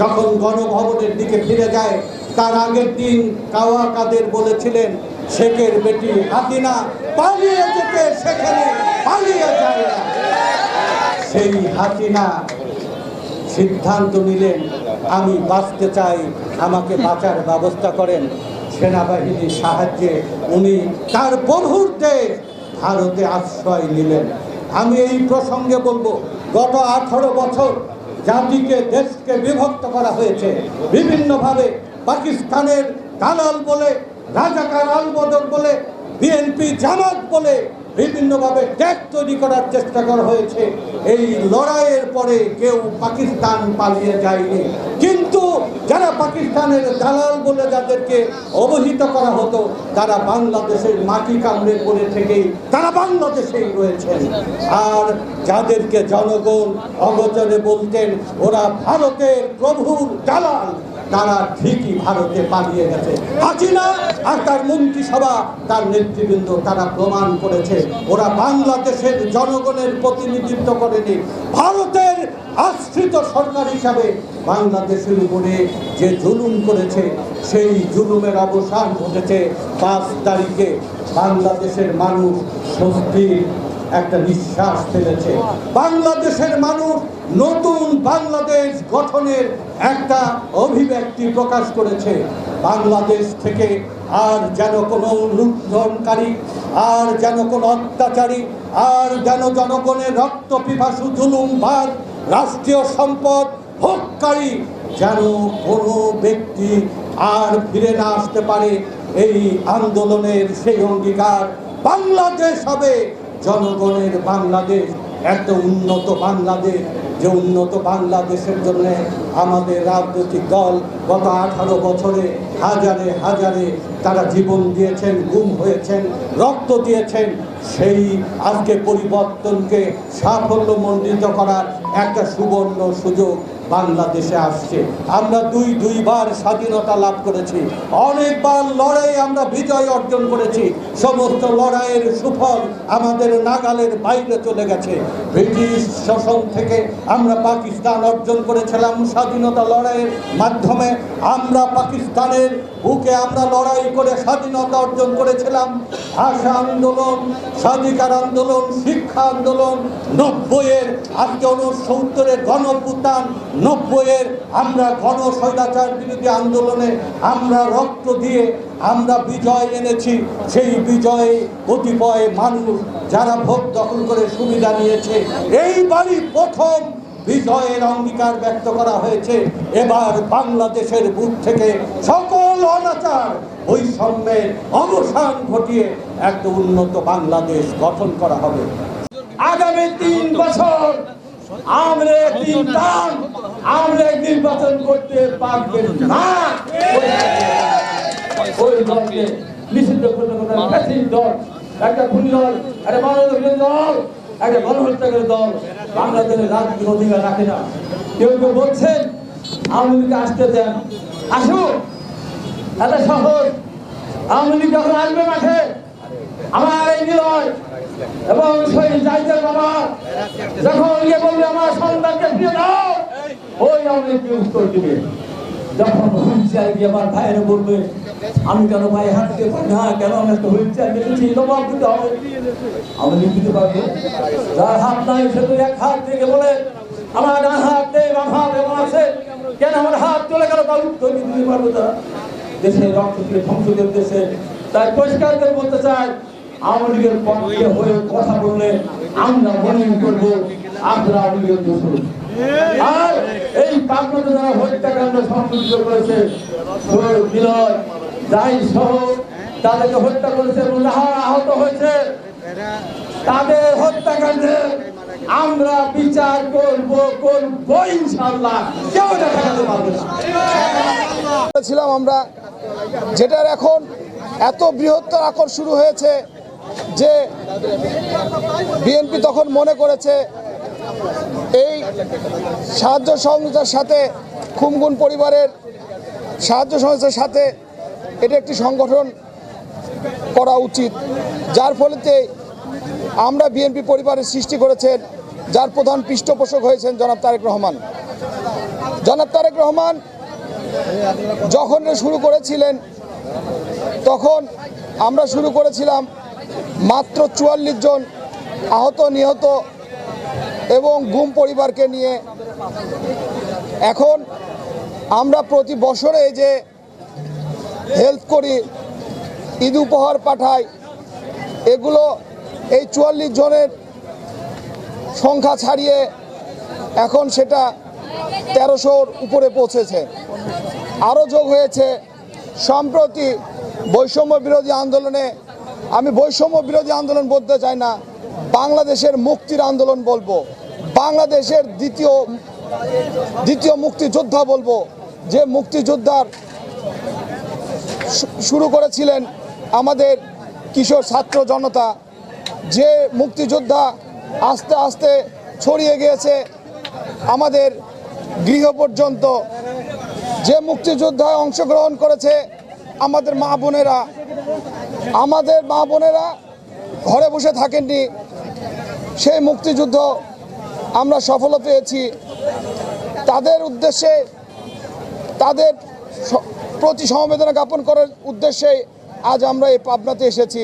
যখন গণভবনের দিকে ফিরে যায়, তার আগের দিন কাওয়া কাদের বলেছিলেন, শেখের বেটি হাসিনা পালিয়ে যেতে সেখানে পালিয়ে যায় না। সেই হাসিনা সিদ্ধান্ত নিলেন, আমি বাঁচতে চাই, আমাকে বাঁচার ব্যবস্থা করেন। সেনাবাহিনীর সাহায্যে উনি তার প্রভুর ভারতে আশ্রয় নিলেন। আমি এই প্রসঙ্গে বলব, গত আঠারো বছর জাতিকে, দেশকে বিভক্ত করা হয়েছে। বিভিন্নভাবে পাকিস্তানের দালাল বলে, রাজাকার আলবদর বলে বিএনপি জামাত বলে বিভিন্নভাবে ট্যাগ তৈরি করার চেষ্টা করা হয়েছে। এই লড়াইয়ের পরে কেউ পাকিস্তান পালিয়ে যায়নি। কিন্তু যারা পাকিস্তানের দালাল বলে যাদেরকে অবহিত করা হতো, তারা বাংলাদেশের মাটি কামড়ে পড়ে থেকেই তারা বাংলাদেশেই রয়েছেন। আর যাদেরকে জনগণ অগোচরে বলতেন, ওরা ভারতের প্রভুর দালাল তারা ঠিকই ভারতে পালিয়ে গেছে। হাসিনা আর তার মন্ত্রিসভা তার নেতৃবৃন্দ, তারা প্রমাণ করেছে, ওরা বাংলাদেশের জনগণের প্রতিনিধিত্ব করেনি, ভারতের আশ্রিত সরকার হিসাবে বাংলাদেশের উপরে যে জুলুম করেছে, সেই জুলুমের অবসান ঘটেছে পাঁচ তারিখে। বাংলাদেশের মানুষ স্বস্তির একটা নিঃশ্বাস ফেলেছে। বাংলাদেশের মানুষ নতুন বাংলাদেশ গঠনের একটা অভিব্যক্তি প্রকাশ করেছে। বাংলাদেশ থেকে আর যেন কোনো লুণ্ঠনকারী, আর যেন কোনো অত্যাচারী, আর যেন জনগণের রক্ত পিপাসু জুলুমবাদ রাষ্ট্রীয় সম্পদ ভোগকারী যেন কোনো ব্যক্তি আর ফিরে না আসতে পারে, এই আন্দোলনের সেই অঙ্গীকার বাংলাদেশ হবে, জনগণের বাংলাদেশ একটা উন্নত বাংলাদেশ, যে উন্নত বাংলাদেশের জন্য আমাদের রাজনৈতিক দল গত আঠারো বছরে হাজারে হাজারে তারা জীবন দিয়েছেন, গুম হয়েছেন, রক্ত দিয়েছেন সেই আজকে পরিবর্তনকে সাফল্যমণ্ডিত করার একটা সুবর্ণ সুযোগ বাংলাদেশে আসছে। আমরা দুই দুইবার স্বাধীনতা লাভ করেছি। অনেকবার লড়াই আমরা বিজয় অর্জন করেছি। সমস্ত লড়াইয়ের সুফল আমাদের নাগালের বাইরে চলে গেছে। ব্রিটিশ শাসন থেকে আমরা পাকিস্তান অর্জন করেছিলাম স্বাধীনতা লড়াইয়ের মাধ্যমে। আমরা পাকিস্তানের বুকে আমরা লড়াই করে স্বাধীনতা অর্জন করেছিলাম। ভাষা আন্দোলন, স্বাধিকার আন্দোলন, শিক্ষা আন্দোলন, নব্বইয়ের আজকে উনসত্তরের গণপুতান নব্বইয়ের আমরা গণস্বৈরাচার বিরোধী আন্দোলনে আমরা রক্ত দিয়ে আমরা বিজয় এনেছি। সেই বিজয়ে কতিপয় মানুষ যারা ভোট দখল করে সুবিধা নিয়েছে, এইবারই প্রথম বিজয়ের অঙ্গীকার ব্যক্ত করা হয়েছে। এবার বাংলাদেশের বুক থেকে সকল অনাচার বৈষম্যের অবসান ঘটিয়ে একটা উন্নত বাংলাদেশ গঠন করা হবে। আগামী তিন বছর আমরা তিন টান আমরা করতে পারবেন না। ওই দলকে নিষিদ্ধ করতে দল, একটা খুনি দল, একটা মানব বিরোধী দল, একটা গণহত্যাকারী দল বাংলাদেশের রাজনৈতিক অধিকার রাখে না। কেউ কেউ বলছেন, আওয়ামী আসতে দেন। আসুন। এত সহজ আওয়ামী লীগ যখন আসবে মাঠে, আমার এই নিলয় এবং সেই জায়গার বাবা যখন ইয়ে বলবে, আমার সন্তানকে ফিরে দাও, ওই আমাকে উত্তর দিবে। যখন হুইল চেয়ার গিয়ে আমার ভাইয়েরা বলবে, আমি কেন ভাই হাঁটতে পারি না? কেন আমি একটা হুইল চেয়ার গেছি জবাব দিতে হবে। আমি লিখিতে পারব। যার হাত নাই, সে তো এক হাত থেকে বলে, আমার ডান হাত নেই, বাম হাত এমন আছে। কেন আমার হাত চলে গেল? তার উত্তর দিতে পারব তারা। দেশের রক্ত দিয়ে সংসদের দেশে তাই পরিষ্কার করে বলতে চাই, আওয়ামী লীগের পক্ষে হয়ে কথা বললে আমরা মনে করব, আপনারা আওয়ামী লীগের দোষর। আর এই পাবনাতে যারা হত্যাকাণ্ড সংঘটিত করেছে যাই সহ, তাদেরকে হত্যা করেছে এবং আহত হয়েছে, তাদের হত্যাকাণ্ডে আমরা বিচার করব করব ইনশাল্লাহ কেউ দেখাতে পারবে না। ছিলাম আমরা যেটার এখন এত বৃহত্তর আকর শুরু হয়েছে যে বিএনপি তখন মনে করেছে এই সাহায্য সংস্থার সাথে খুমগুন পরিবারের সাহায্য সংস্থার সাথে এটা একটি সংগঠন করা উচিত। যার ফলেতে আমরা বিএনপি পরিবারের সৃষ্টি করেছেন, যার প্রধান পৃষ্ঠপোষক হয়েছেন জনাব তারেক রহমান। জনাব তারেক রহমান যখন শুরু করেছিলেন, তখন আমরা শুরু করেছিলাম মাত্র চুয়াল্লিশ জন আহত, নিহত এবং গুম পরিবারকে নিয়ে। এখন আমরা প্রতি বছরে যে হেল্প করি, ঈদ উপহার পাঠাই, এগুলো এই চুয়াল্লিশ জনের সংখ্যা ছাড়িয়ে এখন সেটা তেরোশোর উপরে পৌঁছেছে। আরও যোগ হয়েছে। সম্প্রতি বৈষম্য বিরোধী আন্দোলনে, আমি বৈষম্য বিরোধী আন্দোলন বলতে চাই না, বাংলাদেশের মুক্তির আন্দোলন বলব। বাংলাদেশের দ্বিতীয় দ্বিতীয় মুক্তিযোদ্ধা বলব। যে মুক্তিযোদ্ধার শুরু করেছিলেন আমাদের কিশোর ছাত্র জনতা, যে মুক্তিযোদ্ধা আস্তে আস্তে ছড়িয়ে গিয়েছে আমাদের গৃহ পর্যন্ত যে মুক্তিযোদ্ধায় অংশগ্রহণ করেছে আমাদের মা বোনেরা, আমাদের মা বোনেরা ঘরে বসে থাকেননি। সেই মুক্তিযুদ্ধ আমরা সফলতা পেয়েছি। তাদের উদ্দেশ্যে, তাদের প্রতি সমবেদনা জ্ঞাপন করার উদ্দেশ্যে আজ আমরা এই পাবনাতে এসেছি।